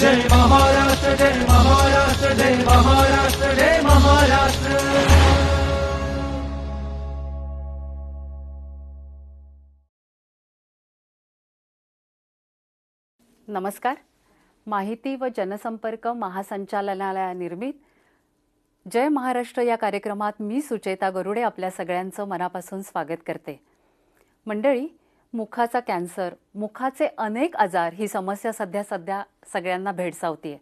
जय महाराष्ट्र जय महाराष्ट्र जय महाराष्ट्र जय महाराष्ट्र. नमस्कार. माहिती व जनसंपर्क महासंचालनालया निर्मित जय महाराष्ट्र या कार्यक्रमात मी सुचेता गरुडे आपल्या सगळ्यांचं मनापासून स्वागत करते. मंडळी मुखाचा कॅन्सर मुखाचे अनेक आजार ही समस्या सध्या सध्या सगळ्यांना भेडसावतीये.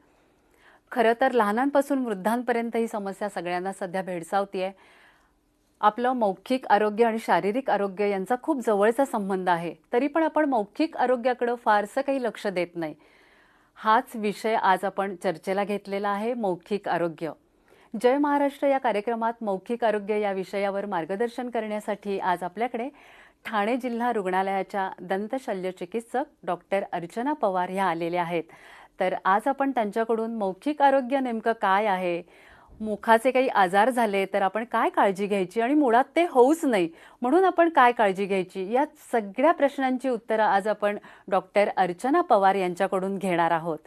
खरं तर लहानांपासून वृद्धांपर्यंत ही समस्या सगळ्यांना सध्या भेडसावतीये. आपलं मौखिक आरोग्य आणि शारीरिक आरोग्य यांचा खूप जवळचा संबंध आहे तरी पण आपण मौखिक आरोग्याकडं फारसं काही लक्ष देत नाही. हाच विषय आज आपण चर्चेला घेतलेला आहे मौखिक आरोग्य. जय महाराष्ट्र या कार्यक्रमात मौखिक आरोग्य या विषयावर मार्गदर्शन करण्यासाठी आज आपल्याकडे ठाणे जिल्हा रुग्णालयाच्या दंतशल्यचिकित्सक डॉक्टर अर्चना पवार ह्या आलेल्या आहेत. तर आज आपण त्यांच्याकडून मौखिक आरोग्य नेमकं काय आहे? मुखाचे काही आजार झाले तर आपण काय काळजी घ्यायची? आणि मुळात ते होऊच नाही. म्हणून आपण काय काळजी घ्यायची? या सगळ्या प्रश्नांची उत्तरं आज आपण डॉक्टर अर्चना पवार यांच्याकडून घेणार आहोत.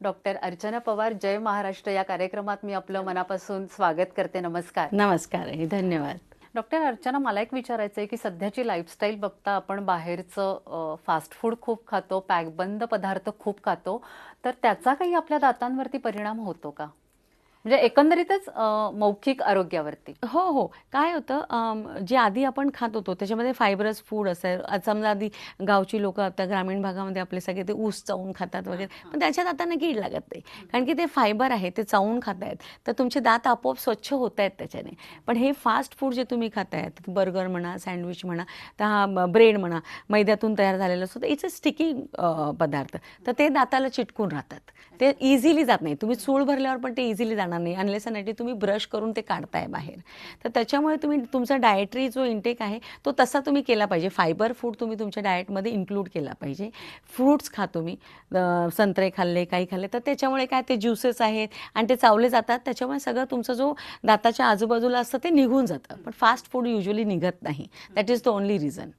डॉक्टर अर्चना पवार जय महाराष्ट्र. या कार्यक्रमात मी आपलं मनापासून स्वागत करते. नमस्कार. नमस्कार. धन्यवाद. डॉक्टर अर्चना मला एक विचारायचं आहे की सध्याची लाईफस्टाईल बघता आपण बाहेरचं फास्ट फूड खूप खातो पॅकबंद पदार्थ खूप खातो तर त्याचा काही आपल्या दातांवरती परिणाम होतो का? म्हणजे एकंदरीतच मौखिक आरोग्यावरती. हो हो. काय होतं जे आधी आपण खात होतो त्याच्यामध्ये फायबरस फूड असेल आज समजा आधी गावची लोक आता ग्रामीण भागामध्ये आपले सगळे ते ऊस चावून खातात वगैरे पण त्याच्या दातांना कीड लागत नाही. कारण की ते फायबर आहे ते चावून खातायत. तर तुमचे दात आपोआप स्वच्छ होत आहेत त्याच्याने. पण हे फास्ट फूड जे तुम्ही खातायत बर्गर म्हणा सँडविच म्हणा तर हा ब्रेड म्हणा मैद्यातून तयार झालेलं असतं इट्स अ स्टिकी पदार्थ. तर ते दाताला चिटकून राहतात. ते इझिली जात नाही. तुम्ही चूळ भरल्यावर पण ते इझिली जाणार नाही. अनलेस नाही तुम्ही ब्रश करून ते काढताय बाहेर. तर त्याच्यामुळे तुम्ही तुमचा डायटरी जो इंटेक आहे तो तसा तुम्ही केला पाहिजे. फायबर फूड तुम्ही तुमच्या डाएटमध्ये इन्क्लूड केला पाहिजे. फ्रूट्स खा तुम्ही. संत्रे खाल्ले काही खाल्ले तर त्याच्यामुळे काय ते ज्युसेस आहेत आणि ते चावले जातात. त्याच्यामुळे सगळं तुमचा जो दाताच्या आजूबाजूला असतं ते निघून जातं. पण फास्ट फूड युजली निघत नाही. That is the only reason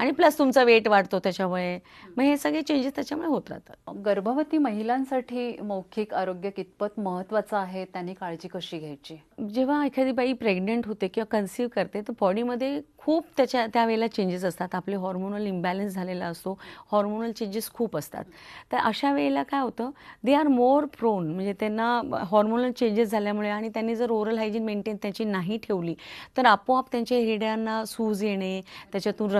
आणि प्लस तुमचा वेट वाढतो त्याच्यामुळे. मग हे सगळे चेंजेस त्याच्यामुळे होत राहतात. गर्भवती महिलांसाठी मौखिक आरोग्य कितपत महत्वाचं आहे? त्यांनी काळजी कशी घ्यायची? जेव्हा एखादी बाई प्रेग्नेंट होते किंवा कन्सिव्ह करते तर बॉडीमध्ये खूप त्याच्या त्यावेळेला चेंजेस असतात. आपले हॉर्मोनल इम्बॅलन्स झालेला असतो. हॉर्मोनल चेंजेस खूप असतात. तर अशा वेळेला काय होतं दे आर मोर प्रोन म्हणजे त्यांना हॉर्मोनल चेंजेस झाल्यामुळे आणि त्यांनी जर ओरल हायजीन मेंटेन त्याची नाही ठेवली तर आपोआप त्यांच्या हिरड्यांना सूज येणे त्याच्यातून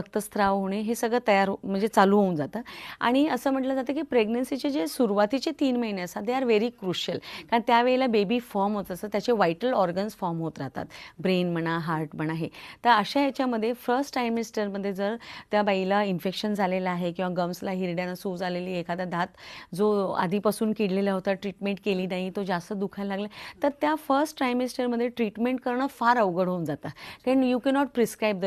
रक्तस्राव होणे हे सगळं तयार हो- म्हणजे चालू होऊन जातं. आणि असं म्हटलं जातं की प्रेग्नन्सीचे जे सुरुवातीचे तीन महिने असतात दे आर व्हेरी क्रुशियल कारण त्यावेळेला बेबी फॉर्म होत असतं त्याचे व्हायटल ऑर्गन्स फॉर्म होत राहतात. ब्रेन म्हणा हार्ट म्हणा हे. तर अशा याच्यामध्ये फर्स्ट टायमिस्टरमध्ये जर त्या बाईला इन्फेक्शन झालेलं आहे किंवा गम्सला हिरड्यानं सूज आलेली एखादा दात जो आधीपासून किडलेला होता ट्रीटमेंट केली नाही तो जास्त दुखायला लागला तर त्या फर्स्ट ट्रायमिस्टरमध्ये ट्रीटमेंट करणं फार अवघड होऊन जातं. कारण you cannot prescribe the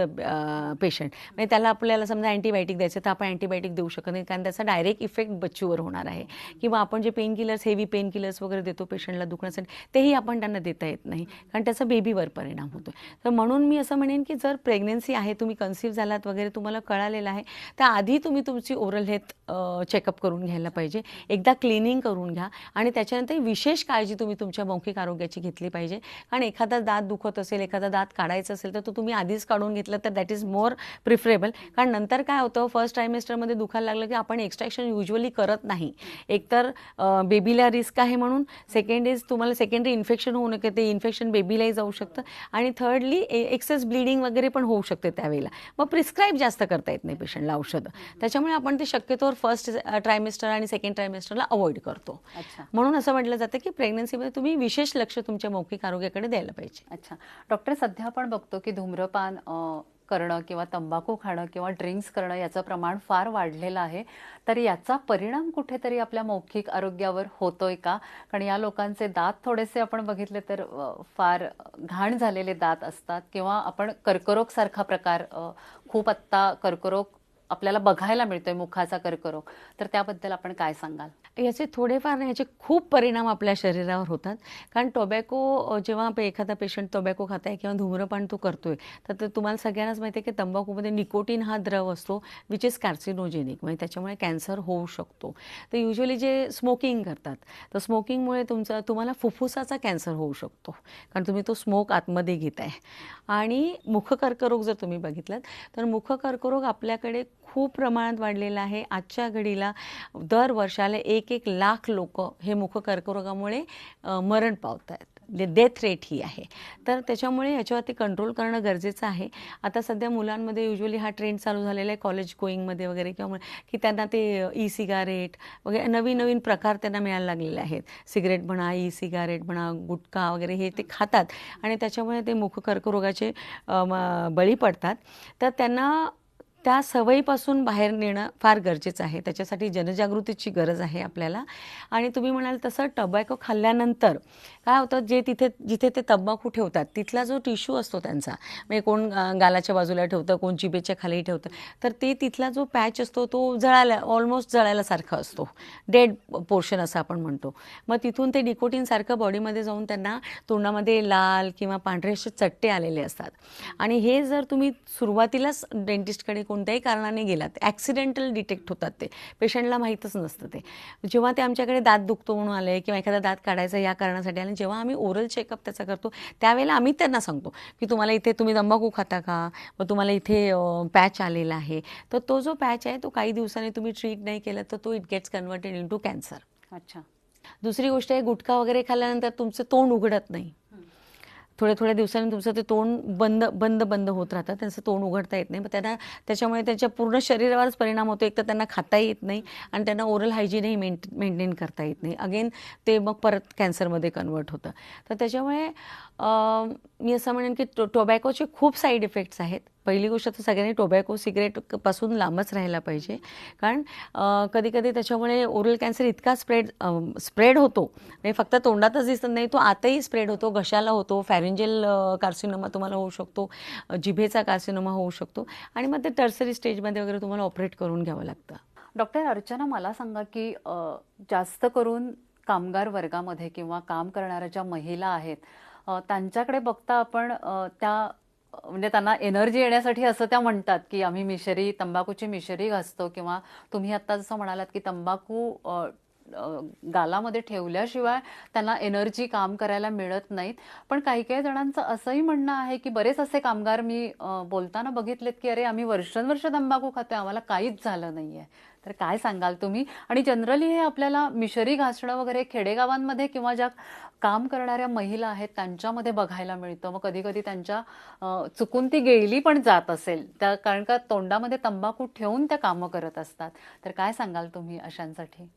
patient म्हणजे त्याला आपल्याला समजा अँटीबायोटिक द्यायचं तर आपण अँटीबायोटिक देऊ शकत नाही. कारण त्याचा डायरेक्ट इफेक्ट बच्चूवर होणार आहे. किंवा आपण जे pain killers heavy pain killers वगैरे देतो पेशंटला दुखण्यासाठी तेही आपण त्यांना देता येत नाही. कारण त्याचा बेबीवर परिणाम होतो तर म्हणून मी असं म्हणेन की जर प्रेग्नेन्सी आहे तुम्ही कन्सिव्ह झालात वगैरे तुम्हाला कळालेलं आहे तर आधी तुम्ही तुमची ओरल हेल्थ चेकअप करून घ्यायला पाहिजे. एकदा क्लिनिंग करून घ्या आणि त्याच्यानंतर विशेष काळजी तुम्ही तुमच्या मौखिक आरोग्याची घेतली पाहिजे. कारण एखादा दात दुखत असेल एखादा दात काढायचा असेल तर तो तुम्ही आधीच काढून घेतलं तर दॅट इज मोर प्रिफरेबल कारण नंतर काय होतं फर्स्ट ट्रायमेस्टरमध्ये दुखायला लागलं की आपण एक्स्ट्रॅक्शन युजली करत नाही. एकतर बेबीला रिस्क आहे म्हणून सेकंड इज तुम्हाला सेकंडरी इन्फेक्शन होऊ नये ते इन्फेक्शन बेबीलाही जाऊ शकतं. आणि थर्डली एक्सेस ब्लिडिंग वगैरे पण होऊ शकते त्यावेळेला. मग प्रिस्क्राईब जास्त करता येत नाही पेशंटला औषधं. त्याच्यामुळे आपण ते शक्यतोवर फर्स्ट ट्रायमेस्टर आणि सेकंड ट्रायमेस्टरला अवॉइड करतो. म्हणून असं म्हटलं जातं की प्रेग्नन्सीमध्ये तुम्ही विशेष लक्ष तुमच्या मौखिक आरोग्याकडे द्यायला पाहिजे. अच्छा. डॉक्टर सध्या आपण बघतो की धूम्रपान करणं किंवा तंबाखू खाणं किंवा ड्रिंक्स करणं याचं प्रमाण फार वाढलेलं आहे. तर याचा परिणाम कुठेतरी आपल्या मौखिक आरोग्यावर होतोय का? कारण या लोकांचे दात थोडेसे आपण बघितले तर फार घाण झालेले दात असतात किंवा आपण कर्करोगसारखा प्रकार खूप आत्ता कर्करोग आपल्याला बघायला मिळतोय मुखाचा कर्करोग. तर त्याबद्दल आपण काय सांगाल? याचे थोडेफार नाही याचे खूप परिणाम आपल्या शरीरावर होतात. कारण टोबॅको जेव्हा पे- एखादा पेशंट टोबॅको खात आहे किंवा धूम्रपान तो करतोय तर ते तुम्हाला सगळ्यांनाच माहिती आहे की तंबाखूमध्ये निकोटीन हा द्रव असतो विच इज कार्सिनोजेनिक म्हणजे त्याच्यामुळे कॅन्सर होऊ शकतो. तर युजली जे स्मोकिंग करतात तर स्मोकिंगमुळे तुमचा तुम्हाला फुफ्फुसाचा कॅन्सर होऊ शकतो. कारण तुम्ही तो स्मोक आतमध्ये घेत आहे आणि मुखकर्करोग जर तुम्ही बघितलात तर मुखकर्करोग आपल्याकडे खूप प्रमाणात वाढलेला आहे. आजच्या घडीला दर वर्षाला एक एक लाख लोक हे मुख कर्करोगामुळे मरण पावत आहेत डेथ रेट ही आहे. तर त्याच्यामुळे याच्यावरती कंट्रोल करणं गरजेचं आहे. आता सध्या मुलांमध्ये युजली हा ट्रेंड चालू झालेला आहे कॉलेज गोईंगमध्ये वगैरे किंवा की त्यांना ते ई सिगारेट वगैरे नवीन नवीन प्रकार त्यांना मिळायला लागलेले आहेत. सिगरेट म्हणा ई सिगारेट म्हणा गुटखा वगैरे हे ते खातात आणि त्याच्यामुळे ते मुख कर्करोगाचे बळी पडतात. तर त्यांना त्या सवयीपासून बाहेर नेणं फार गरजेचं आहे. त्याच्यासाठी जनजागृतीची गरज आहे आपल्याला. आणि तुम्ही म्हणाल तसं टबॅको खाल्ल्यानंतर काय होतं जे तिथे जिथे ते तंबाखू ठेवतात तिथला जो टिश्यू असतो त्यांचा म्हणजे कोण गालाच्या बाजूला ठेवतं कोण जिबेच्या खाली ठेवतं तर ते तिथला जो पॅच असतो तो जळायला ऑलमोस्ट जळायलासारखा असतो. डेड पोर्शन असं आपण म्हणतो. मग तिथून ते निकोटीनसारखं बॉडीमध्ये जाऊन त्यांना तोंडामध्ये लाल किंवा पांढरे असे चट्टे आलेले असतात. आणि हे जर तुम्ही सुरुवातीलाच डेंटिस्टकडे कोण कोणत्याही कारणाने गेलात ॲक्सिडेंटल डिटेक्ट होतात ते. पेशंटला माहीतच नसतं ते. जेव्हा ते आमच्याकडे दात दुखतो म्हणून आले किंवा एखादा दात काढायचा या कारणासाठी आले जेव्हा आम्ही ओरल चेकअप त्याचा करतो त्यावेळेला आम्ही त्यांना सांगतो की तुम्हाला इथे तुम्ही तंबाखू खाता का? व तुम्हाला इथे पॅच आलेला आहे. तर तो जो पॅच आहे तो काही दिवसांनी तुम्ही ट्रीट नाही केला तर तो it gets converted into cancer अच्छा. दुसरी गोष्ट आहे गुटखा वगैरे खाल्ल्यानंतर तुमचं तोंड उघडत नाही. थोड्या थोड्या दिवसांनी तुमचं ते तोंड बंद बंद बंद होत राहतं. त्यांचं तोंड उघडता येत नाही. मग त्यांना त्याच्यामुळे त्यांच्या पूर्ण शरीरावरच परिणाम होतो. एक तर त्यांना खाता येत नाही आणि त्यांना ओरल हायजीनही मेंट मेंटेन करता येत नाही. अगेन ते मग परत कॅन्सरमध्ये कन्वर्ट होतं. तर त्याच्यामुळे मी असं म्हणेन की टो टोबॅकोचे खूप साईड इफेक्ट्स आहेत. पहिली गोष्ट तर सगळ्यांनी टोबॅको सिगरेटपासून लांबच राहायला पाहिजे. कारण कधीकधी त्याच्यामुळे ओरल कॅन्सर इतका स्प्रेड स्प्रेड होतो. म्हणजे फक्त तोंडातच दिसत नाही तो आतही स्प्रेड होतो घशाला होतो फॅरेंजेल कार्सिनोमा तुम्हाला होऊ शकतो जिभेचा कार्सिनोमा होऊ शकतो आणि मग ते टर्सरी स्टेजमध्ये वगैरे तुम्हाला ऑपरेट करून घ्यावं लागतं. डॉक्टर अर्चना मला सांगा की जास्त करून कामगार वर्गामध्ये किंवा काम करणाऱ्या ज्या महिला आहेत त्यांच्याकडे बघता आपण त्या म्हणजे त्यांना एनर्जी येण्यासाठी असं त्या म्हणतात की आम्ही मिशरी तंबाखूची मिशरी घासतो किंवा तुम्ही आता जसं म्हणालात की तंबाखू गालामध्ये ठेवल्याशिवाय त्यांना एनर्जी काम करायला मिळत नाहीत. पण काही काही जणांचं असंही म्हणणं आहे की बरेच असे कामगार मी बोलताना बघितलेत की अरे आम्ही वर्षानुवर्ष तंबाखू खातोय आम्हाला काहीच झालं नाहीये. तर काय सांगाल तुम्ही? आणि जनरली हे आपल्याला मिशरी घासणं वगैरे खेडेगावांमध्ये किंवा ज्या काम करणाऱ्या महिला आहेत त्यांच्यामध्ये बघायला मिळतं. मग कधी कधी त्यांच्या चुकून ती गेली पण जात असेल त्या कारण का तोंडामध्ये तंबाखू ठेवून त्या कामं करत असतात. तर काय सांगाल तुम्ही अशांसाठी?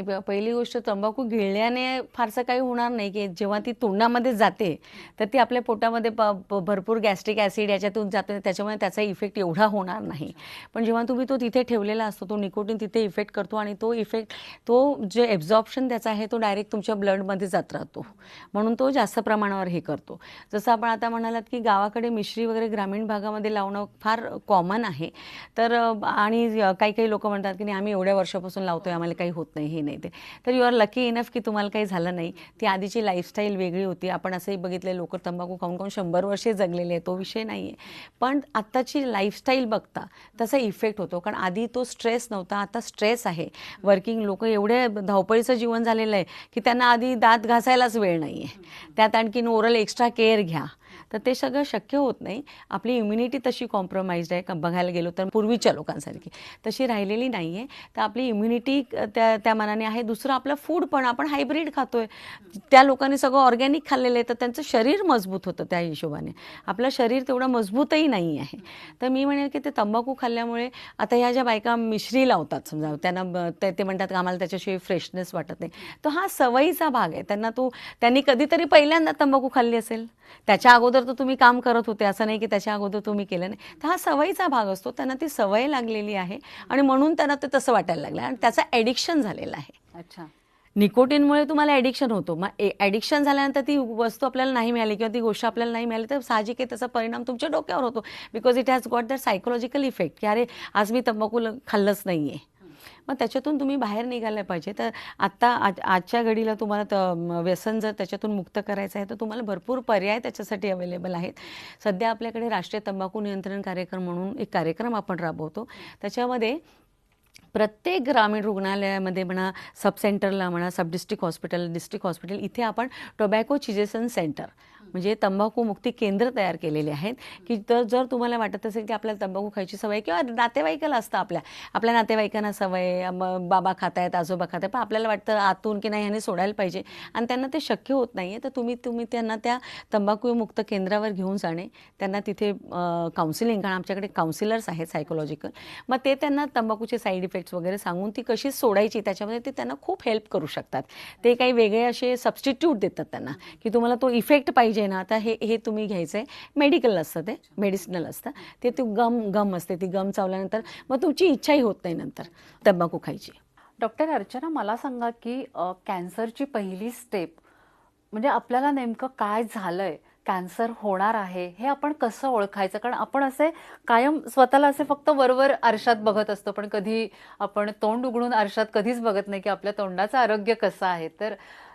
हे प- पहिली गोष्ट तंबाखू गिळल्याने फारसं काही होणार नाही की जेव्हा ती तोंडामध्ये जाते तर ती आपल्या पोटामध्ये प प- भरपूर गॅस्ट्रिक ॲसिड याच्यातून जाते त्याच्यामुळे त्याचा इफेक्ट एवढा होणार नाही. पण जेव्हा तुम्ही तो तिथे ठेवलेला असतो तो निकोटीन तिथे इफेक्ट करतो आणि तो इफेक्ट तो जे एब्झॉर्प्शन त्याचा आहे तो डायरेक्ट तुमच्या ब्लडमध्ये जात राहतो. म्हणून तो जास्त प्रमाणावर हे करतो. जसं आपण आता म्हणालात की गावाकडे मिश्री वगैरे ग्रामीण भागामध्ये लावणं फार कॉमन आहे. तर अ, आणि काही काही लोक म्हणतात की नाही आम्ही एवढ्या वर्षापासून लावतोय आम्हाला काही होत नाही हे नाही. ते. तर यू आर लकी इनफ की तुम्हाला काही झालं नाही. ती आधीची लाईफस्टाईल वेगळी होती. आपण असंही बघितले लोक तंबाखू खाऊन खाऊन शंभर वर्षे जगलेले आहे तो विषय नाही आहे पण आत्ताची लाईफस्टाईल बघता तसा इफेक्ट होतो. कारण आधी तो स्ट्रेस नव्हता. आता स्ट्रेस आहे. वर्किंग लोक एवढे धावपळीचं जीवन झालेलं आहे की त्यांना आधी दात घासायलाच वेळ नाही आहे त्यात आणखीन ओरल एक्स्ट्रा केअर घ्या. तर ते सगळं शक्य होत नाही. आपली इम्युनिटी तशी कॉम्प्रोमाइज्ड आहे. का बघायला गेलो तर पूर्वीच्या लोकांसारखी. तशी राहिलेली नाही आहे तर आपली इम्युनिटी त्या त्या मनाने आहे. दुसरं आपलं फूड पण आपण हायब्रिड खातोय. त्या लोकांनी सगळं ऑर्गॅनिक खाल्लेलं आहे. तर त्यांचं शरीर मजबूत होतं त्या हिशोबाने. आपलं शरीर तेवढं मजबूतही नाही आहे. तर मी म्हणेल की ते तंबाखू खाल्ल्यामुळे आता ह्या ज्या बायका मिश्री लावतात समजा त्यांना ते ते म्हणतात आम्हाला त्याच्याशिवाय फ्रेशनेस वाटत नाही. तर हा सवयीचा भाग आहे. त्यांना तो त्यांनी कधीतरी पहिल्यांदा तंबाखू खाल्ली असेल. त्याच्या अगोदर तर तुम्ही काम करत होते असं नाही की त्याच्या अगोदर तुम्ही केलं नाही. तर हा सवयीचा भाग असतो त्यांना ती सवय लागलेली आहे आणि म्हणून त्यांना ते तसं वाटायला लागलं आणि त्याचं ॲडिक्शन झालेलं आहे. अच्छा. निकोटीनमुळे तुम्हाला ॲडिक्शन होतो. मग ॲडिक्शन झाल्यानंतर ती वस्तू आपल्याला नाही मिळाली किंवा ती गोष्ट आपल्याला नाही मिळाली तर साहजिक आहे त्याचा परिणाम तुमच्या डोक्यावर होतो. Because it has got that psychological effect की अरे आज मी तंबाखू खाल्लंच नाही आहे मग त्याच्यातून तुम्ही बाहेर निघायला पाहिजे. तर आत्ता आज आजच्या घडीला तुम्हाला व्यसन जर त्याच्यातून मुक्त करायचं आहे तर तुम्हाला भरपूर पर्याय त्याच्यासाठी अवेलेबल आहेत. सध्या आपल्याकडे राष्ट्रीय तंबाखू नियंत्रण कार्यक्रम म्हणून एक कार्यक्रम आपण राबवतो. त्याच्यामध्ये प्रत्येक ग्रामीण रुग्णालयामध्ये म्हणा सब सेंटरला म्हणा sub district hospital district hospital इथे आपण टोबॅको चिजेसन सेंटर म्हणजे तंबाखू मुक्ती केंद्र तयार केलेले आहेत की तर जर तुम्हाला वाटत असेल की आपल्याला तंबाखू खायची सवय किंवा नातेवाईकाला असतं आपल्या आपल्या नातेवाईकांना सवय बाबा खात आहेत आजोबा खात आहेत पण आपल्याला वाटतं आतून की नाही ह्याने सोडायला पाहिजे आणि त्यांना ते शक्य होत नाही आहे तर तुम्ही तुम्ही त्यांना त्या तंबाखू मुक्त केंद्रावर घेऊन जाणे त्यांना तिथे काउन्सिलिंग कारण आमच्याकडे काउन्सिलर्स आहेत सायकोलॉजिकल मग ते त्यांना तंबाखूचे साईड इफेक्ट्स वगैरे सांगून ती कशी सोडायची त्याच्यामध्ये ते त्यांना खूप हेल्प करू शकतात. ते काही वेगळे असे सबस्टिट्यूट देतात त्यांना की तुम्हाला तो इफेक्ट पाहिजे ना आता हे हे तुम्ही घ्यायचं आहे मेडिकल असतं ते मेडिसिनल असतं. ते तू गम गम असते ती गम चावल्यानंतर मग तुमची इच्छाही होत नाही नंतर तंबाखू खायची. डॉक्टर अर्चना मला सांगा की कॅन्सरची पहिली स्टेप म्हणजे आपल्याला नेमकं काय झालंय? कॅन्सर होणार आहे हे आपण कसं ओळखायचं? कारण आपण असे कायम स्वतःला असे फक्त वरवर आरशात बघत असतो पण कधी आपण तोंड उघडून आरशात कधीच बघत नाही की आपल्या तोंडाचं आरोग्य कसं आहे. तर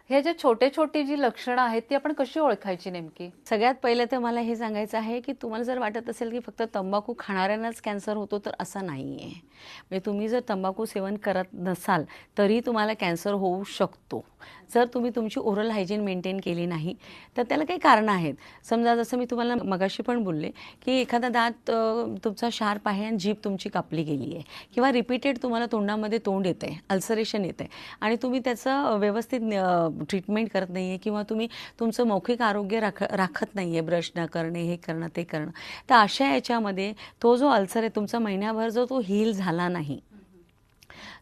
हे जे छोटे छोटी जी लक्षणं आहेत ती आपण कशी ओळखायची नेमकी? सगळ्यात पहिले तर मला हे सांगायचं आहे की तुम्हाला जर वाटत असेल की फक्त तंबाखू खाणाऱ्यांनाच कॅन्सर होतो तर असं नाही आहे म्हणजे तुम्ही जर तंबाखू सेवन करत नसाल तरी तुम्हाला कॅन्सर होऊ शकतो. जर तुम्ही तुमची ओरल हायजीन मेंटेन केली नाही तर त्याला काही कारणं आहेत. समजा जसं मी तुम्हाला मगाशी पण बोलले की एखादा दात तुमचा शार्प आहे आणि जीभ तुमची कापली गेली आहे किंवा रिपीटेड तुम्हाला तोंडामध्ये तोंड येतं आहे अल्सरेशन येतं आहे आणि तुम्ही त्याचं व्यवस्थित ट्रीटमेंट करत नाही आहे किंवा तुम्ही तुमचं मौखिक आरोग्य राख राखत नाही आहे ब्रश न करणे हे करणं ते करणं तर अशा याच्यामध्ये तो जो अल्सर आहे तुमचा महिन्याभर जो तो हील झाला नाही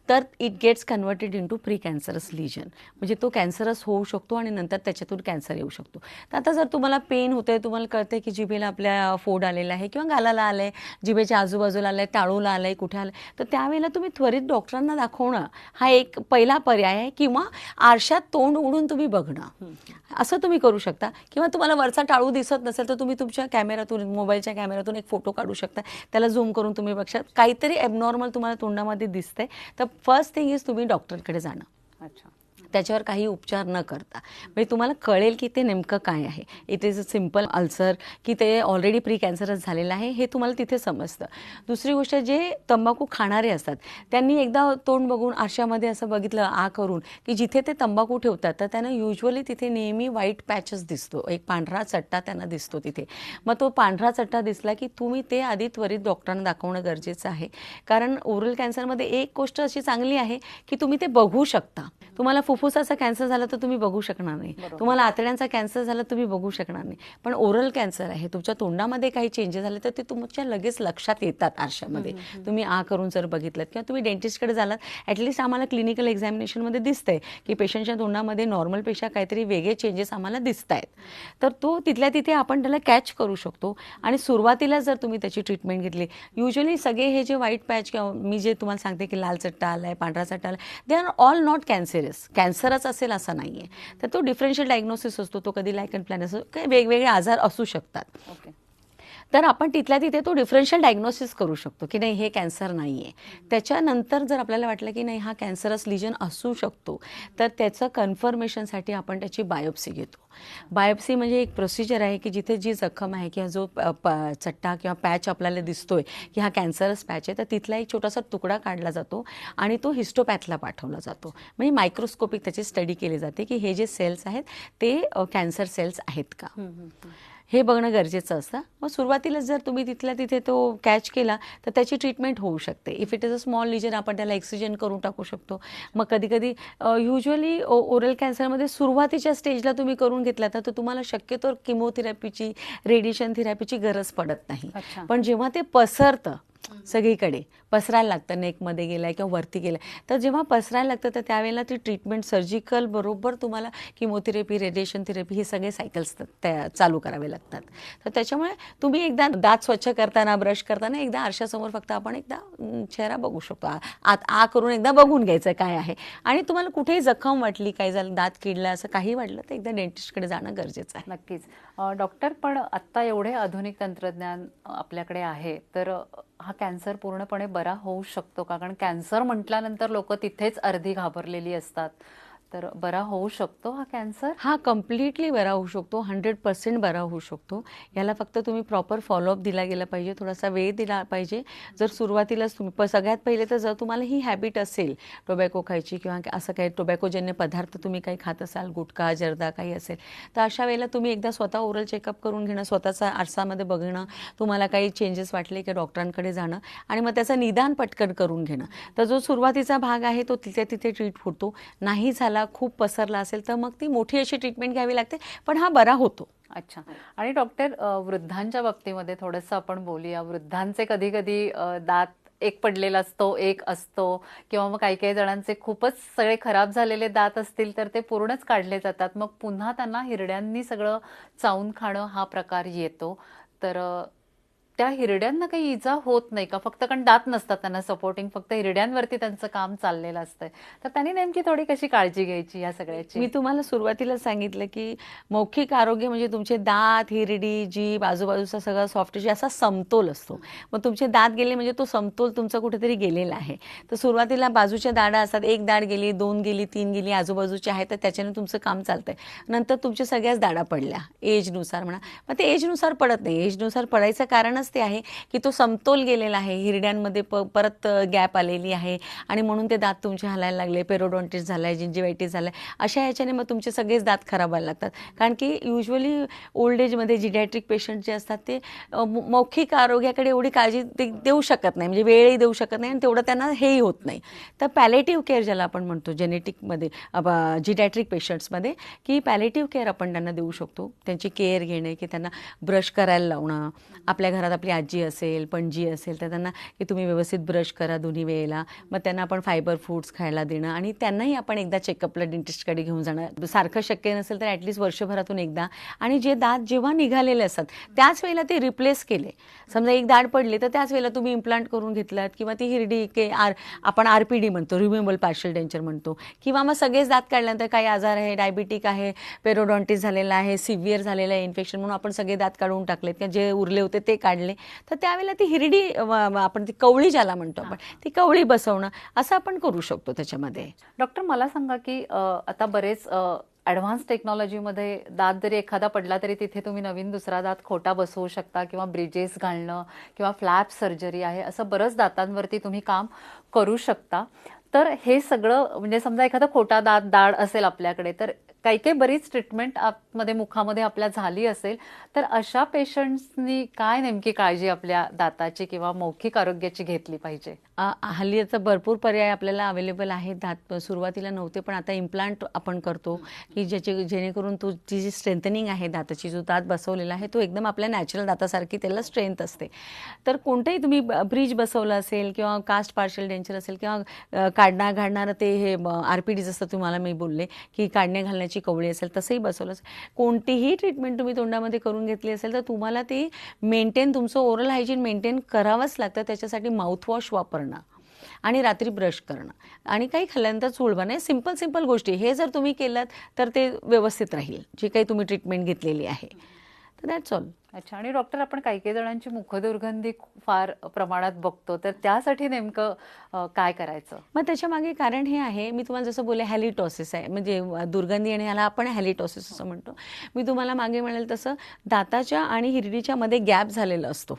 तर it gets converted into pre cancerous lesion म्हणजे तो कॅन्सरस होऊ शकतो आणि नंतर त्याच्यातून कॅन्सर येऊ शकतो. तर आता जर तुम्हाला पेन होतंय आहे तुम्हाला कळतंय की जिभेला आपल्या फोड आलेला आहे किंवा गालाला आलं आहे जिभेच्या आजूबाजूला आलं आहे टाळूला आलं आहे कुठे आलं तर त्यावेळेला तुम्ही त्वरित डॉक्टरांना दाखवणं हा एक पहिला पर्याय आहे किंवा आरशात तोंड उघडून तुम्ही बघणं. असं तुम्ही करू शकता. किंवा तुम्हाला वरचा टाळू दिसत नसेल तर तुम्ही तुमच्या कॅमेऱ्यातून मोबाईलच्या कॅमेऱ्यातून एक फोटो काढू शकता. त्याला झूम करून तुम्ही बघशात काहीतरी ॲबनॉर्मल तुम्हाला तोंडामध्ये दिसतंय. तर फर्स्ट थिंग इज तुम्ही डॉक्टरकडे जाणं. अच्छा. त्याच्यावर काही उपचार न करता. म्हणजे तुम्हाला कळेल की ते नेमकं काय आहे. It is a simple ulcer की ते ऑलरेडी प्री कॅन्सरच झालेलं आहे हे तुम्हाला तिथे समजतं. दुसरी गोष्ट जे तंबाखू खाणारे असतात त्यांनी एकदा तोंड बघून आरशामध्ये असं बघितलं आ करून की जिथे ते तंबाखू ठेवतात तर त्यांना युजली तिथे नेहमी व्हाईट पॅचेस दिसतो. एक पांढरा चट्टा त्यांना दिसतो तिथे. मग तो पांढरा चट्टा दिसला की तुम्ही ते आधी त्वरित डॉक्टरांना दाखवणं गरजेचं आहे. कारण ओरल कॅन्सरमध्ये एक गोष्ट अशी चांगली आहे की तुम्ही ते बघू शकता. तुम्हाला फुफ्फुसाचा कॅन्सर झाला तर तुम्ही बघू शकणार नाही. तुम्हाला आतड्यांचा कॅन्सर झाला तुम्ही बघू शकणार नाही. पण ओरल कॅन्सर आहे. तुमच्या तोंडामध्ये काही चेंजेस झाले तर ते तुमच्या लगेच लक्षात येतात आरशामध्ये. तुम्ही आ करून जर बघितलं किंवा तुम्ही डेंटिस्टकडे झालात ॲटलिस्ट आम्हाला क्लिनिकल एक्झामिनेशनमध्ये दिसतंय की पेशंटच्या तोंडामध्ये नॉर्मलपेक्षा काहीतरी वेगळे चेंजेस आम्हाला दिसत आहेत तर तो तिथल्या तिथे आपण त्याला कॅच करू शकतो. आणि सुरुवातीला जर तुम्ही त्याची ट्रीटमेंट घेतली युजली सगळे हे जे व्हाईट पॅच किंवा मी जे तुम्हाला सांगते की लाल चट्टा आला आहे पांढरा चट्टा आला they are all not cancerous कॅन्सरच असेल असं नाही आहे तर तो डिफरन्शियल डायग्नोसिस असतो तो कधी लायकन प्लॅन असतो काही वेगवेगळे आजार असू शकतात. ओके. तर आपण तिथल्या तिथे तो डिफरन्शियल डायग्नोसिस करू शकतो की नाही हे कॅन्सर नाही आहे त्याच्यानंतर जर आपल्याला वाटलं की नाही हा कॅन्सरस लिजन असू शकतो तर त्याचं कन्फर्मेशनसाठी आपण त्याची बायोप्सी घेतो. बायोप्सी म्हणजे एक प्रोसिजर आहे की जिथे जी जखम आहे किंवा जो प- चट्टा किंवा पॅच आपल्याला दिसतोय की हा कॅन्सरस पॅच आहे तर तिथला एक छोटासा तुकडा काढला जातो आणि तो हिस्टोपॅथला पाठवला जातो. म्हणजे मायक्रोस्कोपिक त्याची स्टडी केली जाते की हे जे सेल्स आहेत ते कॅन्सर सेल्स आहेत का? हे बघणं गरजेचं असतं. मग सुरुवातीलाच जर तुम्ही तिथल्या तिथे तो कॅच केला तर त्याची ट्रीटमेंट होऊ शकते. If it is a small lesion आपण त्याला एक्सिजन करून टाकू शकतो. मग कधी कधी युजली ओरल कॅन्सरमध्ये सुरुवातीच्या स्टेजला तुम्ही करून घेतला तर तुम्हाला शक्यतो किमोथेरपीची रेडिएशन थेरपीची गरज पडत नाही. पण जेव्हा ते पसरतं सगळीकडे. पसरायला लागतं नेकमध्ये गेलाय किंवा वरती गेलाय. तर जेव्हा पसरायला लागतं तर त्यावेळेला ती ट्रीटमेंट सर्जिकल बरोबर तुम्हाला किमोथेरपी रेडिएशन थेरपी हे सगळे सायकल्स त्या चालू करावे लागतात. तर त्याच्यामुळे तुम्ही एकदा दात स्वच्छ करताना ब्रश करताना एकदा आरशासमोर फक्त आपण एकदा चेहरा बघू शकतो. आ- आत आ करून एकदा बघून घ्यायचं काय आहे. आणि तुम्हाला कुठेही जखम वाटली काय झालं दात किडला असं काही वाटलं तर एकदा डेंटिस्टकडे जाणं गरजेचं आहे. नक्कीच. डॉक्टर पण आत्ता एवढे आधुनिक तंत्रज्ञान आपल्याकडे आहे तर हा कॅन्सर पूर्णपणे बरा होऊ शकतो का? कारण कॅन्सर म्हटल्यानंतर लोक तिथेच अर्धी घाबरलेली असतात. तर बरा होऊ शकतो हा कॅन्सर हा कम्प्लिटली बरा होऊ शकतो. हंड्रेड पर्सेंट बरा होऊ शकतो. याला फक्त तुम्ही प्रॉपर फॉलोअप दिला गेला पाहिजे थोडासा वेळ दिला पाहिजे. जर सुरुवातीलाच तुम्ही प सगळ्यात पहिले तर जर तुम्हाला ही हॅबिट असेल टोबॅको खायची किंवा असं काही टोबॅकोजन्य पदार्थ तुम्ही काही खात असाल गुटखा जर्दा काही असेल तर अशा वेळेला तुम्ही एकदा स्वतः ओरल चेकअप करून घेणं स्वतःचा आरसामध्ये बघणं तुम्हाला काही चेंजेस वाटले की डॉक्टरांकडे जाणं आणि मग त्याचं निदान पटकन करून घेणं. तर जो सुरुवातीचा भाग आहे तो तिथे तिथे ट्रीट होतो. नाही झाला खूप पसरला असेल तर मग ती मोठी अशी ट्रीटमेंट घ्यावी लागते. पण हा बरा होतो. अच्छा. आणि डॉक्टर वृद्धांच्या बाबतीमध्ये थोडंसं आपण बोलूया. वृद्धांचे कधी कधी दात एक पडलेला असतो एक असतो किंवा मग काही काही जणांचे खूपच सगळे खराब झालेले दात असतील तर ते पूर्णच काढले जातात. मग पुन्हा त्यांना हिरड्यांनी सगळं चावून खाणं हा प्रकार येतो. तर त्या हिरड्यांना काही इजा होत नाही का? फक्त कारण दात नसतात त्यांना सपोर्टिंग फक्त हिरड्यांवरती त्यांचं काम चाललेलं असतं तर त्यांनी नेमकी थोडी कशी काळजी घ्यायची या सगळ्याची? मी तुम्हाला सुरुवातीला सांगितलं की मौखिक आरोग्य म्हणजे तुमचे दात हिरडी जीभ आजूबाजूचा सगळा सॉफ्ट टिश्यू असा समतोल असतो. मग तुमचे दात गेले म्हणजे तो समतोल तुमचा कुठेतरी गेलेला आहे. तर सुरुवातीला बाजूच्या दाडा असतात. एक दाड गेली दोन गेली तीन गेली आजूबाजूची आहे तर त्याच्याने तुमचं काम चालतंय. नंतर तुमच्या सगळ्याच दाडा पडल्या एजनुसार म्हणा. मग ते एजनुसार पडत नाही. एजनुसार पडायचं कारण कारणच ते आहे की तो समतोल गेलेला आहे. हिरड्यांमध्ये प परत गॅप आलेली आहे आणि म्हणून ते दात तुमचे हलायला लागले. पेरोडॉन्टिस झालाय जिंजिवायटिस झालाय. अशा ह्याच्याने मग तुमचे सगळेच दात खराब व्हायला लागतात. कारण की युजली ओल्ड एजमध्ये जिडॅट्रिक पेशंट जे असतात ते मौखिक आरोग्याकडे एवढी काळजी ते देऊ शकत नाही. म्हणजे वेळही देऊ शकत नाही आणि तेवढं त्यांना हेही होत नाही. तर पॅलेटिव्ह केअर ज्याला आपण म्हणतो जेनेटिकमध्ये जिडॅट्रिक पेशंट्समध्ये की पॅलेटिव्ह केअर आपण त्यांना देऊ शकतो. त्यांची केअर घेणे की त्यांना ब्रश करायला लावणं आपल्या घरात आपली आजी असेल पणजी असेल तर त्यांना की तुम्ही व्यवस्थित ब्रश करा दोन्ही वेळेला. मग त्यांना आपण फायबर फूड्स खायला देणं आणि त्यांनाही आपण एकदा चेकअपला डेंटिस्टकडे घेऊन जाणं. सारखं शक्य नसेल तर ॲटलिस्ट वर्षभरातून एकदा. आणि जे दात जेव्हा निघालेले असतात त्याच वेळेला ते रिप्लेस केले. समजा एक दाढ पडली तर त्याच वेळेला तुम्ही इम्प्लांट करून घेतलात किंवा ती हिरडी के आर आपण आर पी डी म्हणतो रिम्युएबल पार्शल डेंचर म्हणतो. किंवा मग सगळेच दात काढल्यानंतर काही आजार आहे डायबिटिक आहे पेरोडॉन्टिस झालेला आहे सिव्हिअर झालेलं आहे इन्फेक्शन म्हणून आपण सगळे दात काढून टाकलेत. किंवा जे उरले होते ते काढले. तर त्यावेळेला ती हिरडी आपण ती कवळी ज्याला म्हणतो आपण ती कवळी बसवणं असं आपण करू शकतो त्याच्यामध्ये. डॉक्टर मला सांगा की आता बरेच ॲडव्हान्स टेक्नॉलॉजीमध्ये दात जरी एखादा पडला तरी तिथे तुम्ही नवीन दुसरा दात खोटा बसवू शकता किंवा ब्रिजेस घालणं किंवा फ्लॅप सर्जरी आहे असं बरंच दातांवरती तुम्ही काम करू शकता. तर हे सगळं म्हणजे समजा एखादा खोटा दात दाढ असेल आपल्याकडे तर काही काही बरीच ट्रीटमेंट आतमध्ये मुखामध्ये आपल्या झाली असेल तर अशा पेशंट्सनी काय नेमकी काळजी आपल्या दाताची किंवा मौखिक आरोग्याची घेतली पाहिजे? हल्ली याचा भरपूर पर्याय आपल्याला अवेलेबल आहेत. दात सुरुवातीला नव्हते पण आता इम्प्लांट आपण करतो की ज्याचे जेणेकरून तो जी स्ट्रेंथनिंग आहे दाताची जो दात बसवलेला आहे तो एकदम आपल्या नॅचरल दातासारखी त्याला स्ट्रेंथ असते. तर कोणतंही तुम्ही ब्रिज बसवलं असेल किंवा कास्ट पार्शल डेंचर असेल किंवा काढणार घालणारं ते हे आर पी डी जसं तुम्हाला मी बोलले की काढणे घालण्याची कवळी असेल तसंही बसवलं असेल कोणतीही ट्रीटमेंट तुम्ही तोंडामध्ये करून घेतली असेल तर तुम्हाला ती मेंटेन तुमचं ओरल हायजीन मेंटेन करावंच लागतं. त्याच्यासाठी माउथवॉश वापरणं आणि रात्री ब्रश करणं आणि काही खाल्ल्यानंतर चुळबा नाही सिंपल सिंपल गोष्टी. हे जर तुम्ही केलात तर ते व्यवस्थित राहील. जी काही तुम्ही ट्रीटमेंट घेतलेली आहे. दॅट्स ऑल अच्छा आणि डॉक्टर आपण काही काही जणांची मुखदुर्गंधी फार प्रमाणात बघतो तर त्यासाठी नेमकं काय करायचं? मग त्याच्यामागे कारण हे आहे मी तुम्हाला जसं बोलले हॅलिटॉसिस आहे. म्हणजे दुर्गंधी आणि याला आपण हॅलिटॉसिस असं म्हणतो. मी तुम्हाला मागे म्हणाल तसं दाताच्या आणि हिरडीच्या मध्ये गॅप झालेला असतो.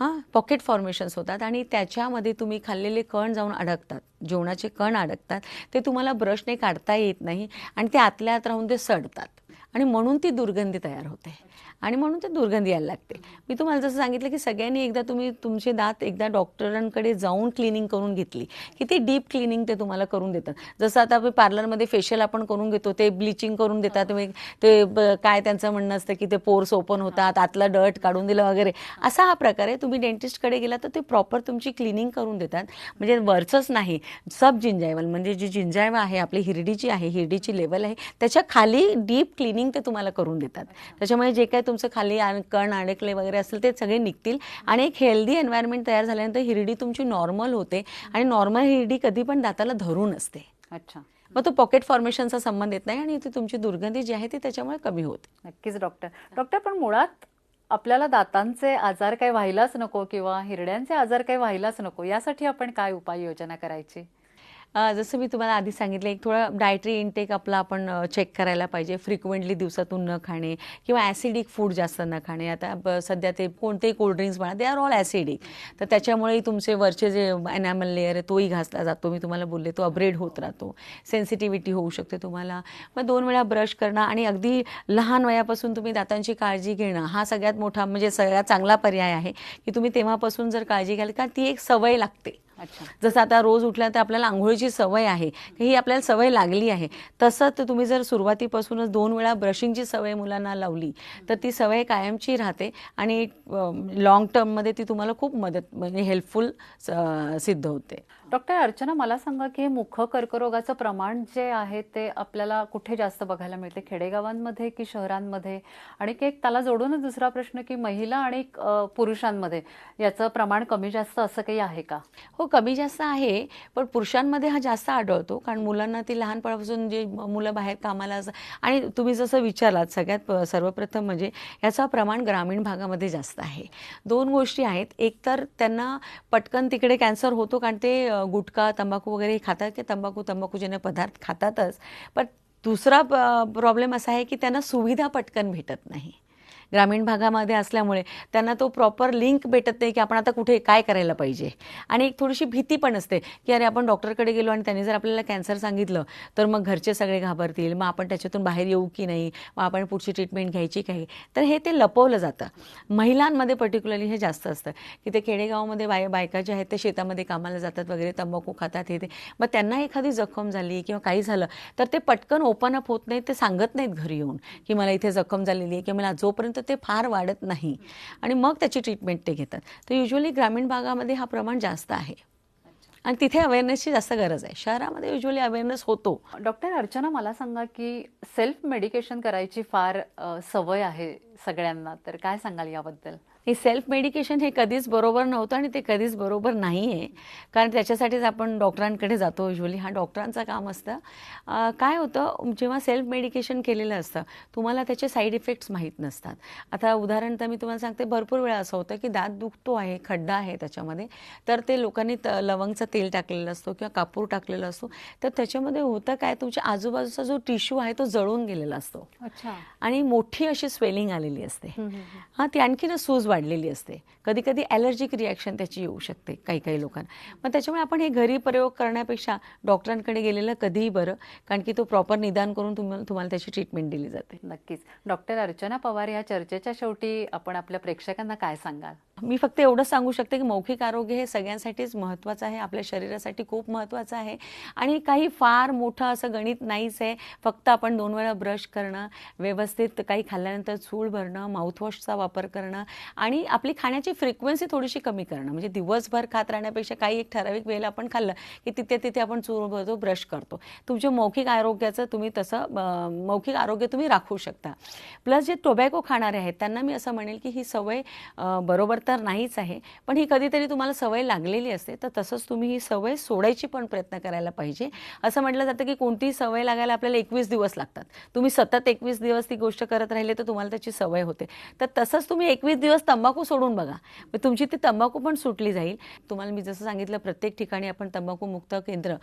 हां पॉकेट फॉर्मेशन्स होतात आणि त्याच्यामध्ये तुम्ही खाल्लेले कण जाऊन अडकतात. जेवणाचे कण अडकतात. ते तुम्हाला ब्रशने काढता येत नाही आणि ते आतल्या आत राहून ते सडतात. आणि म्हणून ती दुर्गंधी तयार होते. आणि म्हणून ते दुर्गंधी यायला लागते. मी तुम्हाला जसं सांगितलं की सगळ्यांनी एकदा तुम्ही तुमचे दात एकदा डॉक्टरांकडे जाऊन क्लिनिंग करून घेतली की ते डीप क्लिनिंग ते तुम्हाला करून देतात. जसं आता आपण पार्लरमध्ये फेशियल आपण करून घेतो ते ब्लिचिंग करून देतात तुम्ही ते ब- काय त्यांचं म्हणणं असतं की ते पोर्स ओपन होतात आतला डर्ट काढून दिलं वगैरे. असा हा प्रकार आहे. तुम्ही डेंटिस्टकडे गेला तर ते प्रॉपर तुमची क्लिनिंग करून देतात. म्हणजे वरचंच नाही सब जिंजायवल. म्हणजे जी जिंजायवा आहे आपली हिरडीची आहे हिरडीची लेवल आहे त्याच्याखाली डीप क्लिनिंग ते तुम्हाला करून देतात. त्याच्यामुळे जे काय तुमचं खाली कण अडकले वगैरे असेल ते सगळे निघतील. आणि एक हेल्दी एन्व्हायरमेंट तयार झाल्यानंतर हिरडी तुमची नॉर्मल होते आणि नॉर्मल हिरडी कधी पण दाताला धरून असते. अच्छा. मग तो पॉकेट फॉर्मेशनचा संबंध येत नाही आणि ती तुमची दुर्गंधी जी आहे ती त्याच्यामुळे कमी होते. नक्कीच डॉक्टर. डॉक्टर पण मुळात आपल्याला दातांचे आजार काही व्हायलाच नको किंवा हिरड्यांचे आजार काही व्हायलाच नको यासाठी आपण काय उपाययोजना करायची? जसं मी तुम्हाला आधी सांगितलं एक थोडं डायटरी इनटेक आपला आपण चेक करायला पाहिजे. फ्रिक्वेंटली दिवसातून न खाणे किंवा ॲसिडिक फूड जास्त न खाणे. आता सध्या ते कोणतेही कोल्ड्रिंक्स म्हणा दे आर ऑल ॲसिडिक तर त्याच्यामुळेही तुमचे वरचे जे एनॅमल लेअर आहे तोही घासला जातो. मी तुम्हाला बोलले तो अपग्रेड होत राहतो. सेन्सिटिव्हिटी होऊ शकते तुम्हाला. मग दोन वेळा ब्रश करणं आणि अगदी लहान वयापासून तुम्ही दातांची काळजी घेणं हा सगळ्यात मोठा म्हणजे सगळ्यात चांगला पर्याय आहे की तुम्ही तेव्हापासून जर काळजी घ्याल का ती एक सवय लागते. जसं आता रोज उठल्या तर आपल्याला आंघोळीची सवय आहे ही आपल्याला सवय लागली आहे. तसंच तुम्ही जर सुरुवातीपासूनच दोन वेळा ब्रशिंगची सवय मुलांना लावली तर ती सवय कायमची राहते आणि लॉंग टर्ममध्ये ती तुम्हाला खूप मदत म्हणजे हेल्पफुल सिद्ध होते. डॉक्टर अर्चना मला सांगा की हे मुख कर्करोगाचं प्रमाण जे आहे ते आपल्याला कुठे जास्त बघायला मिळते? खेडेगावांमध्ये की शहरांमध्ये? आणि की एक त्याला जोडूनच दुसरा प्रश्न की महिला आणि पुरुषांमध्ये याचं प्रमाण कमी जास्त असं काही आहे का? हो कमी जास्त आहे पण पुरुषांमध्ये हा जास्त आढळतो. कारण मुलांना ती लहानपणापासून जे मुलं बाहेर कामाला असं आणि तुम्ही जसं विचारलात सगळ्यात सर्वप्रथम म्हणजे याचा प्रमाण ग्रामीण भागामध्ये जास्त आहे. दोन गोष्टी आहेत. एक तर त्यांना पटकन तिकडे कॅन्सर होतो कारण ते गुटखा तंबाखू वगैरे खातात की तंबाखू तंबाखूजन्य पदार्थ खातातच. पण दुसरा प्रॉब्लेम असा आहे की त्यांना सुविधा पटकन भेटत नाही. ग्रामीण भागामध्ये असल्यामुळे त्यांना तो प्रॉपर लिंक भेटत नाही की आपण आता कुठे काय करायला पाहिजे. आणि एक थोडीशी भीती पण असते की अरे आपण डॉक्टरकडे गेलो आणि त्यांनी जर आपल्याला कॅन्सर सांगितलं तर मग घरचे सगळे घाबरतील. मग आपण त्याच्यातून बाहेर येऊ की नाही? मग आपण पुढची ट्रीटमेंट घ्यायची काही तर हे ते लपवलं जातं. महिलांमध्ये पर्टिक्युलरली हे जास्त असतं की ते खेडेगावामध्ये बाय बायका ज्या आहेत ते शेतामध्ये कामाला जातात वगैरे तंबाखू खातात हे ते. मग त्यांना एखादी जखम झाली किंवा काही झालं तर ते पटकन ओपन अप होत नाहीत ते सांगत नाहीत घरी येऊन की मला इथे जखम झालेली आहे किंवा मला जोपर्यंत ते फार वाढत नाही. आणि मग त्याची ट्रीटमेंट ते घेतात. तर युजली ग्रामीण भागामध्ये हा प्रमाण जास्त आहे. आणि तिथे अवेअरनेसची जास्त गरज आहे. शहरामध्ये युजली अवेअरनेस होतो. डॉक्टर अर्चना मला सांगा की सेल्फ मेडिकेशन करायची फार सवय आहे सगळ्यांना. तर काय सांगाल याबद्दल? हे सेल्फ मेडिकेशन हे कधीच बरोबर नव्हतं आणि ते कधीच बरोबर नाही आहे कारण त्याच्यासाठीच आपण डॉक्टरांकडे जातो युजली हा डॉक्टरांचं काम असतं. काय होतं जेव्हा सेल्फ मेडिकेशन केलेलं असतं तुम्हाला त्याचे साईड इफेक्ट्स माहीत नसतात. आता उदाहरण तर मी तुम्हाला सांगते भरपूर वेळा असं होतं की दात दुखतो आहे खड्डा आहे त्याच्यामध्ये तर ते लोकांनी त लवंगचं तेल टाकलेलं असतो किंवा कापूर टाकलेला असतो. तर त्याच्यामध्ये होतं काय तुमच्या आजूबाजूचा जो टिश्यू आहे तो जळून गेलेला असतो. आणि मोठी अशी स्वेलिंग आलेली असते. हां ती आणखीनच सूज वाढलेली असते. कधी कधी ॲलर्जिक रिॲक्शन त्याची येऊ शकते काही काही लोकांना. मग त्याच्यामुळे आपण हे घरी प्रयोग करण्यापेक्षा डॉक्टरांकडे गेलेलं कधीही बरं कारण की तो प्रॉपर निदान करून तुम्हाला तुम्हाला त्याची ट्रीटमेंट दिली जाते. नक्कीच. डॉक्टर अर्चना पवार या चर्चेच्या शेवटी आपण आपल्या प्रेक्षकांना काय सांगाल? मी फक्त एवढंच सांगू शकते की मौखिक आरोग्य हे सगळ्यांसाठीच महत्त्वाचं आहे. आपल्या शरीरासाठी खूप महत्त्वाचं आहे. आणि काही फार मोठं असं गणित नाहीच आहे. फक्त आपण दोन वेळा ब्रश करणं व्यवस्थित काही खाल्ल्यानंतर चूळ भरणं माउथवॉशचा वापर करणं आणि आपली खाण्याची फ्रिक्वेन्सी थोडीशी कमी करणं. म्हणजे दिवसभर खात राहण्यापेक्षा काही एक ठराविक वेळेला आपण खाल्लं की तिथे तिथे आपण चूळ भरतो ब्रश करतो. तुमच्या मौखिक आरोग्याचं तुम्ही तसं मौखिक आरोग्य तुम्ही राखू शकता. प्लस जे टोबॅको खाणारे आहेत त्यांना मी असं म्हणेल की ही सवय बरोबर तर नाहीच आहे. पण ही कधीतरी तुम्हाला सवय लागलेली असते तर तसंच तुम्ही ही सवय सोडायची पण प्रयत्न करायला पाहिजे. असं म्हटलं जातं की कोणतीही सवय लागायला आपल्याला एकवीस दिवस लागतात. तुम्ही सतत एकवीस दिवस ती गोष्ट करत राहिले तर तुम्हाला त्याची सवय होते. तर तसंच तुम्ही एकवीस दिवस तंबाखू सोडून बघा. मग तुमची ती तंबाखू पण सुटली जाईल. तुम्हाला मी जसं सांगितलं प्रत्येक ठिकाणी आपण तंबाखू मुक्त केंद्र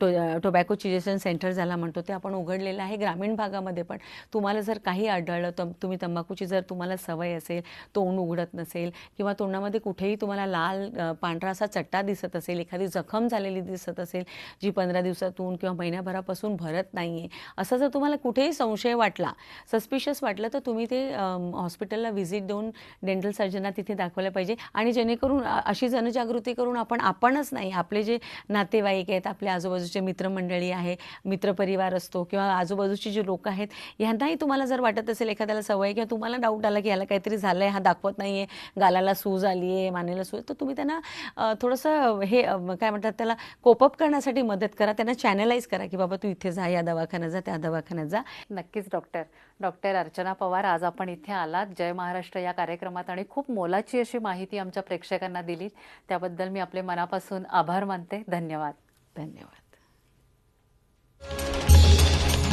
टो टोबॅको चिजेशन सेंटर ज्याला म्हणतो ते आपण उघडलेलं आहे ग्रामीण भागामध्ये. पण तुम्हाला जर काही आढळलं तर तुम्ही तंबाखूची जर तुम्हाला सवय असेल तोंड उघडत नसेल किंवा तोंडामध्ये कुठेही तुम्हाला लाल पांढरा असा चट्टा दिसत असेल एखादी जखम झालेली दिसत असेल जी पंधरा दिवसातून किंवा महिन्याभरापासून भरत नाही आहे असं जर तुम्हाला कुठेही संशय वाटला सस्पिशियस वाटलं तर तुम्ही ते हॉस्पिटलला व्हिजिट देऊन डेंटल सर्जनला तिथे दाखवलं पाहिजे. आणि जेणेकरून अशी जनजागृती करून आपण आपणच नाही आपले जे नातेवाईक आहेत आपल्या आजूबाजूचे मित्रमंडळी आहे मित्रपरिवार असतो किंवा आजूबाजूची जी लोक आहेत ह्यांनाही तुम्हाला जर वाटत असेल एखाद्याला सवय किंवा तुम्हाला डाऊट आला की ह्याला काहीतरी झालंय हा दाखवत नाही आहे गालाला सूज आली आहे मानेला सूज तर तुम्ही त्यांना थोडंसं हे काय म्हणतात त्याला कोपअप करण्यासाठी मदत करा त्यांना चॅनलाइज करा की बाबा तू इथे जा या दवाखान्यात जा त्या दवाखान्यात जा. नक्कीच डॉक्टर. डॉक्टर अर्चना पवार आज आपण इथे आलात. जय महाराष्ट्र या कार्यक्रमात आणि खूप मोलाची अशी माहिती आमच्या प्रेक्षकांना दिली. त्याबद्दल मी आपले मनापासून आभार मानते. धन्यवाद. धन्यवाद.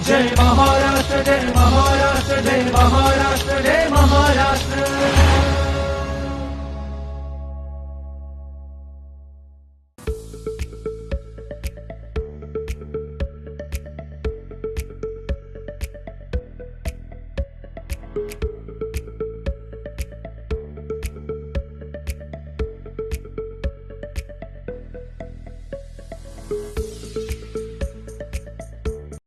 जय महाराष्ट्र जय महाराष्ट्र जय महाराष्ट्र जय महाराष्ट्र.